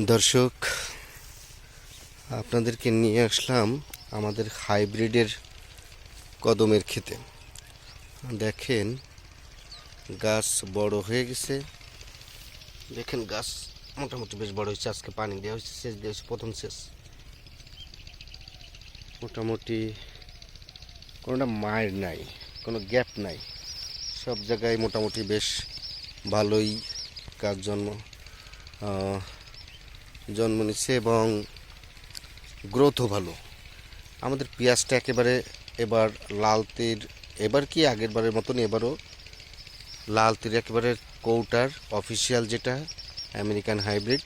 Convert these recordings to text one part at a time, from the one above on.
দর্শক, আপনাদেরকে নিয়ে আসলাম আমাদের হাইব্রিডের কদমের খেতে দেখেন, গাছ বড় হয়ে গেছে। দেখেন, গাছ মোটামুটি বেশ বড় হয়েছে। আজকে পানি দেওয়া হয়েছে, শেষ দেওয়া হয়েছে, প্রথম শেষ। মোটামুটি কোনোটা মায়ের নাই, কোনো গ্যাপ নাই। সব জায়গায় মোটামুটি বেশ ভালোই গাছ জন্ম জন্ম নিচ্ছে এবং গ্রোথও ভালো। আমাদের পেঁয়াজটা একেবারে এবার লাল তীর, এবার কি আগের বারের মতন এবারও লাল তীর একেবারে কৌটার অফিসিয়াল যেটা আমেরিকান হাইব্রিড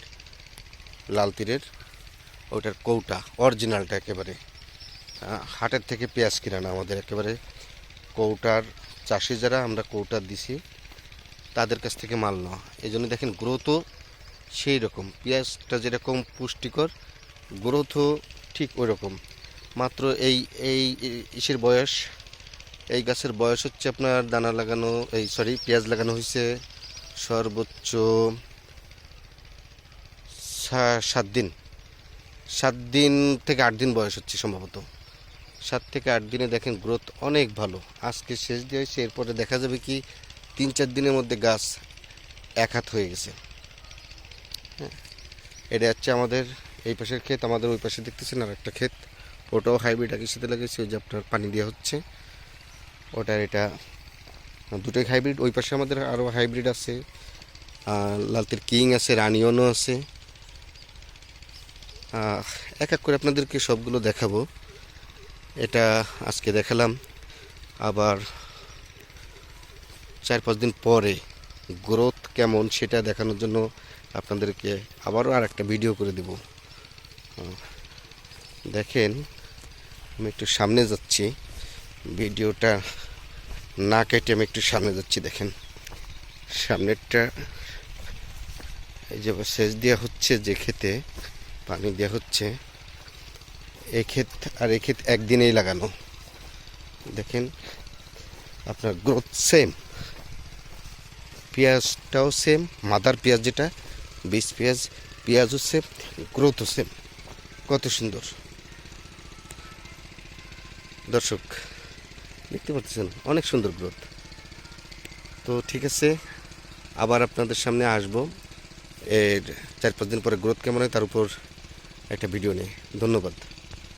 লাল তীরের, ওটার কৌটা অরিজিনালটা একেবারে। হাটের থেকে পেঁয়াজ কিনা না আমাদের একেবারে কৌটার চাষি যারা, আমরা কৌটার দিছি, তাদের কাছ থেকে মাল নেওয়া। এই জন্য দেখেন গ্রোথও সেই রকম। পেঁয়াজটা যেরকম পুষ্টিকর গ্রোথও ঠিক ওই রকম মাত্র এই এই ইসের বয়স, এই গাছের বয়স হচ্ছে আপনার দানা লাগানো, এই সরি, পেঁয়াজ লাগানো হয়েছে সর্বোচ্চ সাত দিন। সাত দিন থেকে আট দিন বয়স হচ্ছে সম্ভবত। সাত থেকে আট দিনে দেখেন গ্রোথ অনেক ভালো। আজকে শেষ দিয়ে এরপরে দেখা যাবে কি তিন চার দিনের মধ্যে গাছ এক হাত হয়ে গেছে। হ্যাঁ এটা হচ্ছে আমাদের এই পাশের ক্ষেত, আমাদের ওই পাশে দেখতেছেন আর একটা ক্ষেত। ওটাও হাইব্রিড একই সাথে লাগিয়েছে ওই যে আপনার পানি দেওয়া হচ্ছে। ওটার এটা দুটোই হাইব্রিড ওই পাশে আমাদের আরও হাইব্রিড আছে। লালতির কিং আছে রানিয়নও আছে। এক এক করে আপনাদেরকে সবগুলো দেখাবো। এটা আজকে দেখালাম। আবার চার পাঁচ দিন পরে গ্রোথ কেমন সেটা দেখানোর জন্য আপনাদেরকে আবারও আর একটা ভিডিও করে দেব। দেখেন, আমি একটু সামনে যাচ্ছি। ভিডিওটা না কেটে আমি একটু সামনে যাচ্ছি, দেখেন। সামনেরটা এই যে সেচ দেওয়া হচ্ছে যে ক্ষেতে, পানি দেওয়া হচ্ছে এই ক্ষেত আর এই ক্ষেত একদিনেই লাগানো। দেখেন, আপনার গ্রোথ সেম পেঁয়াজটাও সেম মাদার পেঁয়াজ যেটা বীজ পেঁয়াজ, পেঁয়াজও সেম গ্রোথও সেম কত সুন্দর। দর্শক, দেখতে পাচ্ছেন, অনেক সুন্দর গ্রোথ তো ঠিক আছে, আবার আপনাদের সামনে আসব। এর চার পাঁচ দিন পরে গ্রোথ কেমন হয় তার উপর একটা ভিডিও নিয়ে। ধন্যবাদ।